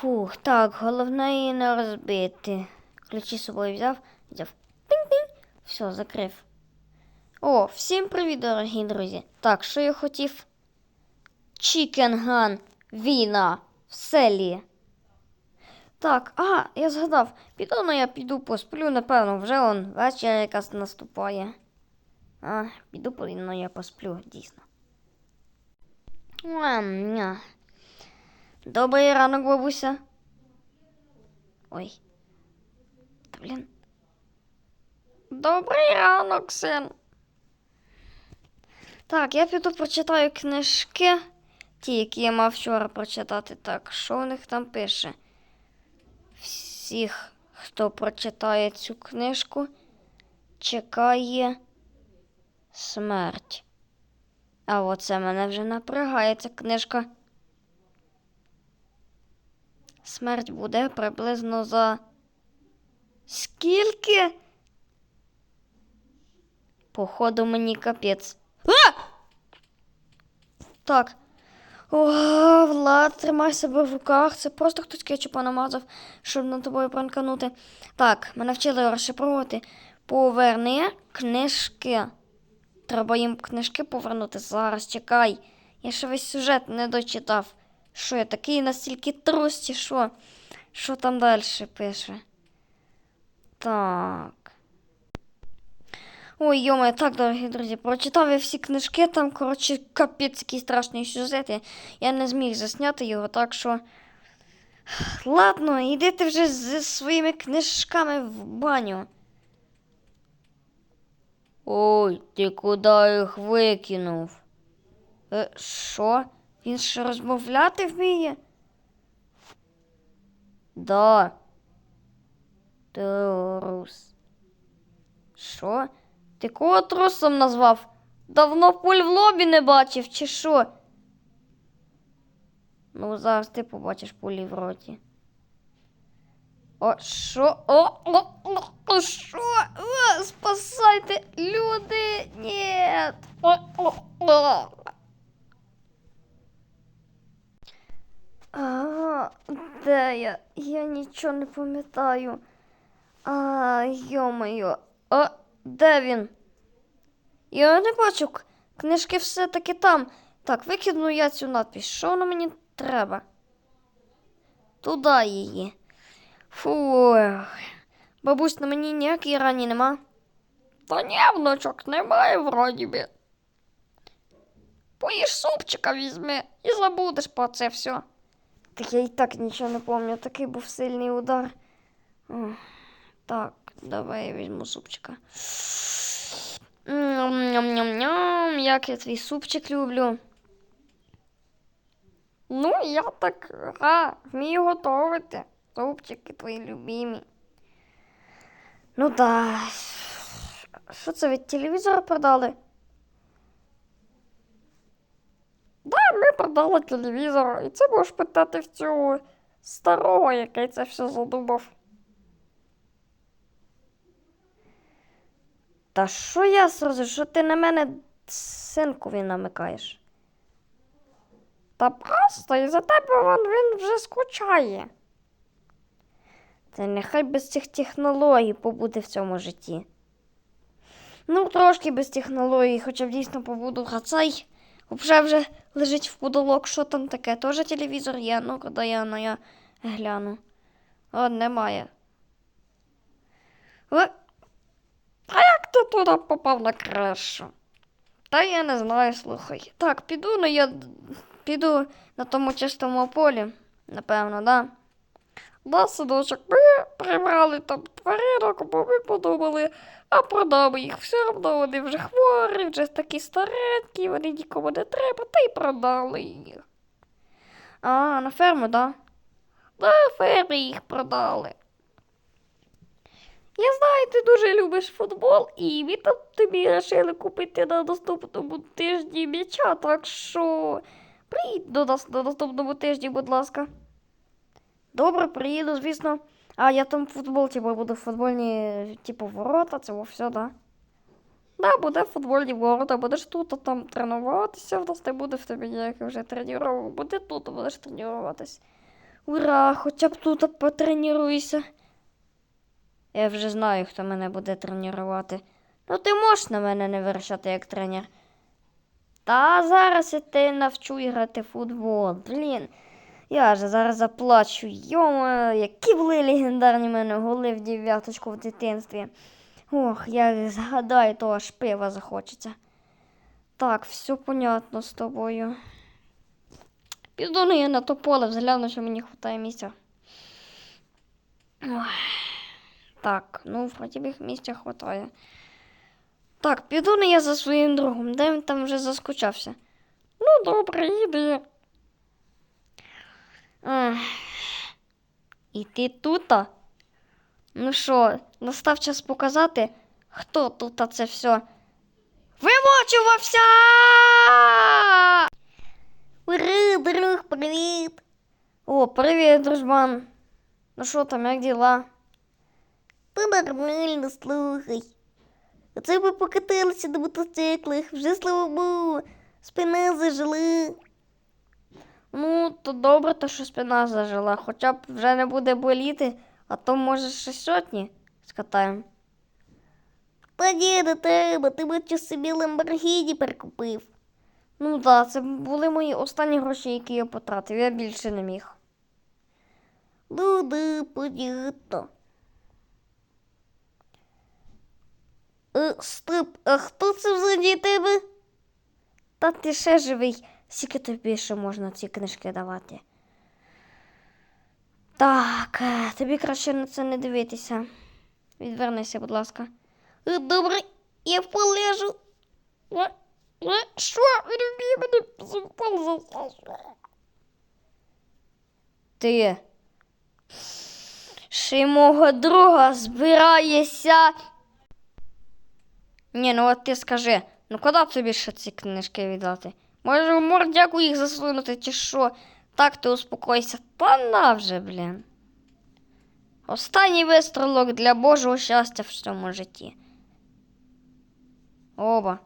Фух, так, головне її не розбити. Ключі з собою взяв, взяв. Пінь-пінь. Все, закрив. О, всім привіт, дорогі друзі. Так, що я хотів? Чікенган, війна в селі. Так, ага, я згадав, піду ну я піду посплю, напевно, вже он вечір якась наступає. А, піду ну я посплю, дійсно. Ам, ня. Добрий ранок, бабуся. Ой. Та блін. Добрий ранок, син. Так, я піду прочитаю книжки, ті, які я мав вчора прочитати. Так, що у них там пише? Всіх, хто прочитає цю книжку, чекає смерть. А оце мене вже напрягає ця книжка. Смерть буде приблизно за скільки? Походу мені капець. А! Так. О, Влад, тримай себе в руках. Це просто хтось кетчупа намазав, щоб на тобою пранканути. Так, мене вчили розшифровувати. Поверни книжки. Треба їм книжки повернути. Зараз чекай. Я ще весь сюжет не дочитав. Що я такий настільки трус, чи що? Що там далі пише? Так. Ой, йома, так, дорогі друзі, прочитав я всі книжки, там, коротше, капець який страшний сюжет. Я, не зміг засняти його, так що. Ладно, іди вже зі своїми книжками в баню. Ой, ти куди їх викинув? Е, що? Він ще розмовляти вміє? Да. Трус. Що? Ти кого трусом назвав? Давно пуль в лобі не бачив, чи що? Ну, зараз ти побачиш пулі в роті. О, що? О, о, о, що? О, спасайте, люди! Ні! О, о, о. А, де я? Я нічого не пам'ятаю. А, йо-моє. А, де він? Я не бачу. Книжки все-таки там. Так, викину я цю надпись. Що воно мені треба? Туди її. Фу. Бабусь, на мені ніякої рані нема. Та ні, внучок, немає вроді би. Поїж супчика візьми і забудеш про це все. Так я і так нічого не пам'ятаю, такий був сильний удар. Так, давай я візьму супчика. Ням-ням-ням, як я твій супчик люблю. Ну, я так га, вмію готувати. Супчики твої любимі. Ну да. Що це від телевізора продали? Да, ми продали телевізор, і це можеш питати в цього старого, який це все задумав. Та що я сразу, що ти на мене синкові намикаєш? Та просто із-за тебе вон, він вже скучає. Та нехай без цих технологій побуде в цьому житті. Ну, трошки без технологій, хоча б дійсно побуду, а цей вже вже лежить в подолок, що там таке? Тоже телевізор є? Ну, коли я на я гляну. О, немає. О, а як ти туди попав на кришу? Та я не знаю, слухай. Так, піду, ну я піду на тому чистому полі, напевно, да. Да, синочок, ми прибрали там тваринок, бо ми подумали, а продамо їх. Все одно вони вже хворі, вже такі старенькі, вони нікому не треба, та й продали їх. А, на ферму, так? да? На фермі їх продали. Я знаю, ти дуже любиш футбол, і ми там тобі вирішили купити на наступному тижні м'яча, так що приїдь до нас на наступному тижні, будь ласка. Добре, приїду, звісно. А я там футбол, типу, буду футбольні, типу, ворота, це все, да. Да, буде футбольні ворота, будеш тут а там тренуватися, в нас не буде в тебе ніяких вже тренувань, буде тут, будеш тренуватись. Ура, хоча б тут потренуюся. Я вже знаю, хто мене буде тренувати. Ну, ти можеш на мене не вирішати як тренер. Та зараз я тебе навчу грати в футбол. Блін. Я же зараз заплачу. Йома, які були легендарні в мене голи в дев'яточку в дитинстві. Ох, я згадаю, то аж пива захочеться. Так, все понятно з тобою. Піду ну я на то поле, взгляну, що мені вистачає місця. Так, ну вроді б місця вистачає. Так, піду не я за своїм другом, де він там вже заскучався. Ну, добре, іди. І ти тута? Ну що, настав час показати, хто тут це все вимочувався. Ура, друг, привіт. О, привіт, дружбан. Ну що там, як діла? Та нормально, слухай. Оце ми покаталися на мотоциклах, вже слава Богу, спина зажила. Ну, то добре, то що спина зажила, хоча б вже не буде боліти, а то може ще сотні скатаємо. Та ні, не треба, ти бачу собі Ламборгіні перекупив. Ну так, да, це були мої останні гроші, які я потратив, я більше не міг. Ну, да, понятно. Е, стоп, а хто це взагалі тебе? Та ти ще живий, скільки тобі ще можна ці книжки давати. Так, е, тобі краще на це не дивитися. Відвернися, будь ласка. Е, Добре, я полежу. Е, Що? Ти. Ще й мого друга збираєшся. Ні, ну от ти скажи, ну куди тобі ще ці книжки віддати? Може, в мордяку їх засунути, чи що? Так ти успокойся. Та на вже, блін. Останній вистрілок для Божого щастя в цьому житті. Оба.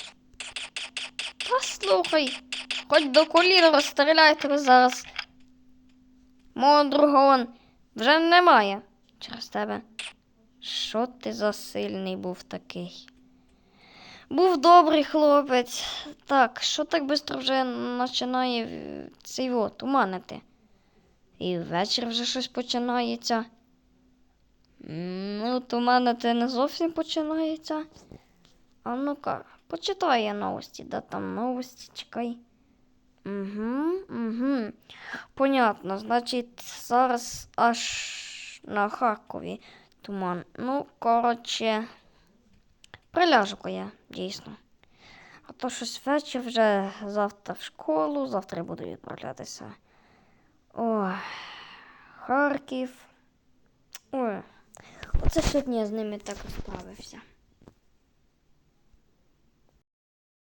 Та слухай, хоч до колін розстріляй тебе зараз. Мого друга он вже немає через тебе. Що ти за сильний був такий? Був добрий хлопець. Так, що так швидко вже починає цей от туманити? І ввечері вже щось починається. Ну, туманити не зовсім починається. А ну-ка, почитай я новості, де там новості, чекай. Угу, угу. Понятно, значить, зараз аж на Харкові туман. Ну, коротше. Приляжу я, дійсно. А то щось вечір вже завтра в школу, завтра я буду відправлятися. О, Харків. Ой. Оце сьогодні я з ними так розправився.